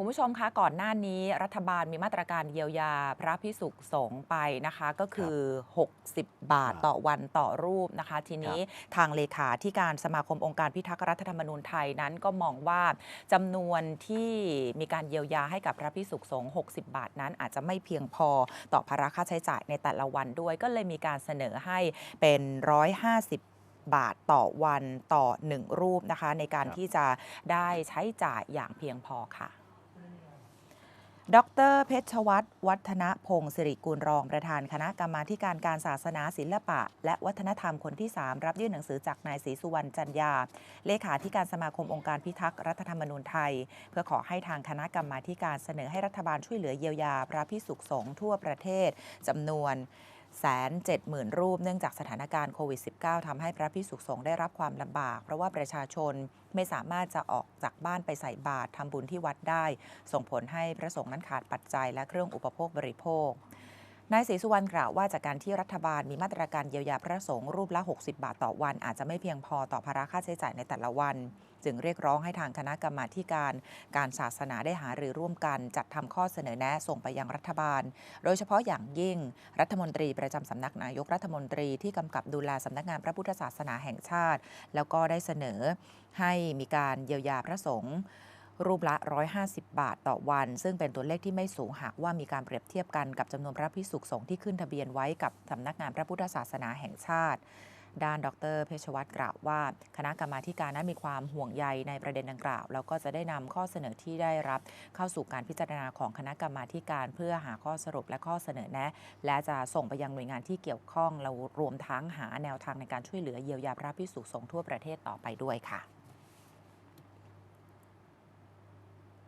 คุณผู้ชมคะก่อนหน้านี้รัฐบาลมีมาตรการเยียวยาพระพิสุสงฆ์ไปนะคะ ก็คือ 60 บาทครับต่อวันต่อรูปนะคะ ทีนี้ทางเลขาที่การสมาคมองค์การพิทักษ์รัฐธรรมนูญไทยนั้นก็มองว่าจำนวนที่มีการเยียวยาให้กับพระพิสุสงฆ์60 บาทนั้นอาจจะไม่เพียงพอต่อภาระค่าใช้จ่ายในแต่ละวันด้วย ก็เลยมีการเสนอให้เป็น 150บาทต่อวันต่อ 1 รูปนะคะ ในการครับที่จะได้ใช้จ่ายอย่างเพียงพอค่ะ ดรเพชรวัตรวัฒนพงศ์สิริกุลรองประธานคณะกรรมาการการศาสนาศิลปะ และวัฒนธรรมคนที่ 3 รับยื่นหนังสือจากนายศรีสุวรรณจันยา เลขาธิการสมาคมองค์การพิทักษ์รัฐธรรมนูญไทย เพื่อขอให้ทางคณะกรรมาการเสนอให้รัฐบาลช่วยเหลือเยียวยาพระพิสุขสงฆ์ทั่วประเทศจำนวน แสนเจ็ดหมื่นรูป เนื่องจากสถานการณ์โควิด -19 ทำให้พระพิสุขสงฆ์ได้รับความลำบาก เพราะว่าประชาชนไม่สามารถจะออกจากบ้านไปใส่บาตรทำบุญที่วัดได้ ส่งผลให้พระสงฆ์นั้นขาดปัจจัยและเครื่องอุปโภคบริโภค นายศรีสุวรรณกล่าวว่าจากการที่รัฐบาลมีมาตรการเยียวยาพระสงฆ์รูปละ 60 บาทต่อวัน อาจจะไม่เพียงพอต่อภาระค่าใช้จ่ายในแต่ละวัน จึงเรียกร้องให้ทางคณะกรรมาการการศาสนาได้หารือร่วมกัน จัดทำข้อเสนอแนะส่งไปยังรัฐบาล โดยเฉพาะอย่างยิ่ง รัฐมนตรีประจำสำนักนายกรัฐมนตรีที่กำกับดูแลสำนักงานพระพุทธศาสนาแห่งชาติ แล้วก็ได้เสนอให้มีการเยียวยาพระสงฆ์ รูปละ 150 บาทต่อวัน ซึ่งเป็นตัวเลขที่ไม่สูงหากว่ามีการเปรียบเทียบกันกับจำนวนพระพิสุสงฆ์ที่ขึ้นทะเบียนไว้กับสำนักงานพระพุทธศาสนาแห่งชาติด้านดรเพชวัตรกล่าวว่า คณะกรรมาการนั้นมีความห่วงใยในประเด็นดังกล่าว แล้วก็จะได้นำข้อเสนอที่ได้รับ เข้าสู่การพิจารณาของคณะกรรมาการ เพื่อหาข้อสรุปและข้อเสนอแนะ และจะส่งไปยังหน่วยงานที่เกี่ยวข้องเรารวมทั้งหาแนวทางในการช่วยเหลือเยียวยาพระพิสุสงฆ์ทั่วประเทศต่อไปด้วยค่ะ